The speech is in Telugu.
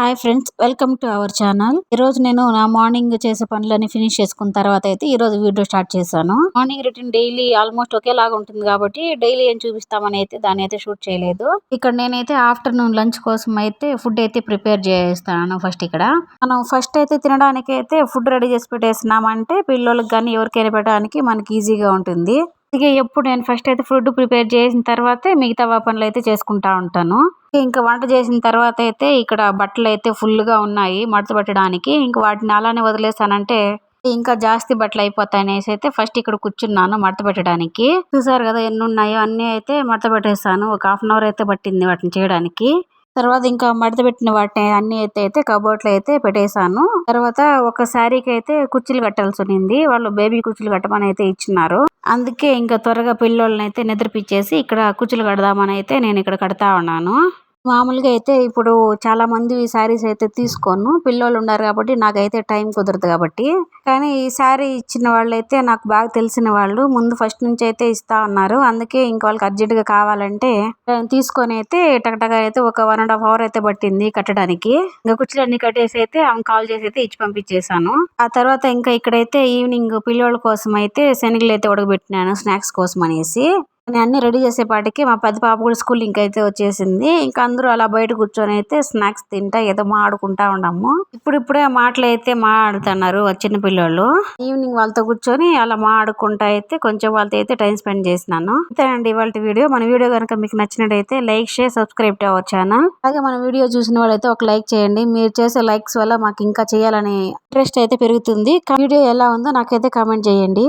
Hi friends welcome to our channel. ఈ రోజు నేను నా మార్నింగ్ చేసే పనులన్నీ ఫినిష్ చేసుకున్న తర్వాత అయితే ఈ రోజు వీడియో స్టార్ట్ చేశాను. మార్నింగ్ రిటర్న్ డైలీ ఆల్మోస్ట్ ఒకేలాగా ఉంటుంది కాబట్టి డైలీ ఏం చూపిస్తామని అయితే దాన్ని అయితే షూట్ చేయలేదు. ఇక్కడ నేనైతే ఆఫ్టర్నూన్ లంచ్ కోసం అయితే ఫుడ్ అయితే ప్రిపేర్ చేస్తాను ఫస్ట్ ఇక్కడ. మనం ఫస్ట్ అయితే తినడానికి అయితే ఫుడ్ రెడీ చేసి పెట్టేసినామంటే పిల్లలకి కానీ ఎవరికైనా పెట్టడానికి మనకి ఈజీగా ఉంటుంది. ఇక ఎప్పుడు నేను ఫస్ట్ అయితే ఫుడ్ ప్రిపేర్ చేసిన తర్వాతే మిగతా పనులు అయితే చేసుకుంటా ఉంటాను. ఇంకా వంట చేసిన తర్వాత అయితే ఇక్కడ బట్టలు అయితే ఫుల్గా ఉన్నాయి మడత పెట్టడానికి. ఇంకా వాటిని అలానే వదిలేసానంటే ఇంకా జాస్తి బట్టలు అయిపోతాయి అనేసి అయితే ఫస్ట్ ఇక్కడ కూర్చున్నాను మడత పెట్టడానికి. చూసారు కదా ఎన్ని ఉన్నాయో అన్నీ అయితే మడత పెట్టేస్తాను ఒక హాఫ్ అన్ అవర్ అయితే పట్టింది వాటిని చేయడానికి. తర్వాత ఇంకా మడత పెట్టిన వాటిని అన్ని అయితే అయితే కబోర్డ్లో అయితే పెట్టేశాను. తర్వాత ఒక శారీకి అయితే కుర్చీలు కట్టాల్సి ఉన్నింది. వాళ్ళు బేబీ కుర్చీలు కట్టమని అయితే ఇచ్చినారు అందుకే ఇంకా త్వరగా పిల్లోళ్ళని అయితే నిద్రపిచ్చేసి ఇక్కడ కుర్చీలు కడదామని అయితే నేను ఇక్కడ కడతా ఉన్నాను. మామూలుగా అయితే ఇప్పుడు చాలా మంది ఈ శారీస్ అయితే తీసుకోను. పిల్లోళ్ళు ఉన్నారు కాబట్టి నాకైతే టైం కుదరదు కాబట్టి. కానీ ఈ శారీ ఇచ్చిన వాళ్ళు అయితే నాకు బాగా తెలిసిన వాళ్ళు. ముందు ఫస్ట్ నుంచి అయితే ఇస్తా ఉన్నారు అందుకే ఇంకా వాళ్ళకి అర్జెంట్ కావాలంటే తీసుకొని అయితే టకటగా అయితే ఒక వన్ అండ్ హాఫ్ అవర్ అయితే పట్టింది కట్టడానికి. ఇంకా కుర్చీలన్నీ కట్టేసి అయితే ఆమె కాల్ చేసి అయితే ఇచ్చి పంపించేశాను. ఆ తర్వాత ఇంకా ఇక్కడైతే ఈవినింగ్ పిల్లోళ్ళ కోసం అయితే శనగలు అయితే ఉడకబెట్టినాను స్నాక్స్ కోసం అనేసి. నేను అన్ని రెడీ చేసేపాటికి మా పెద్ద పాప కూడా స్కూల్ ఇంకా అయితే వచ్చేసింది. ఇంకా అందరూ అలా బయట కూర్చొని అయితే స్నాక్స్ తింటా ఏదో మాడుకుంటా ఉన్నాము. ఇప్పుడు ఇప్పుడే మాటలు అయితే మాడుతున్నారు చిన్న పిల్లలు ఈవినింగ్ వాళ్ళతో కూర్చొని అలా మాడుకుంటా అయితే కొంచెం వాళ్ళతో అయితే టైం స్పెండ్ చేసినాను. అంతేనండి ఇవాళ వీడియో. మన వీడియో కనుక మీకు నచ్చినట్టయితే like share subscribe to our channel. అలాగే మన వీడియో చూసిన వాళ్ళైతే ఒక లైక్ చేయండి. మీరు చేసే లైక్స్ వల్ల మాకు ఇంకా చేయాలని ఇంట్రెస్ట్ అయితే పెరుగుతుంది. వీడియో ఎలా ఉందో నాకైతే కామెంట్ చేయండి.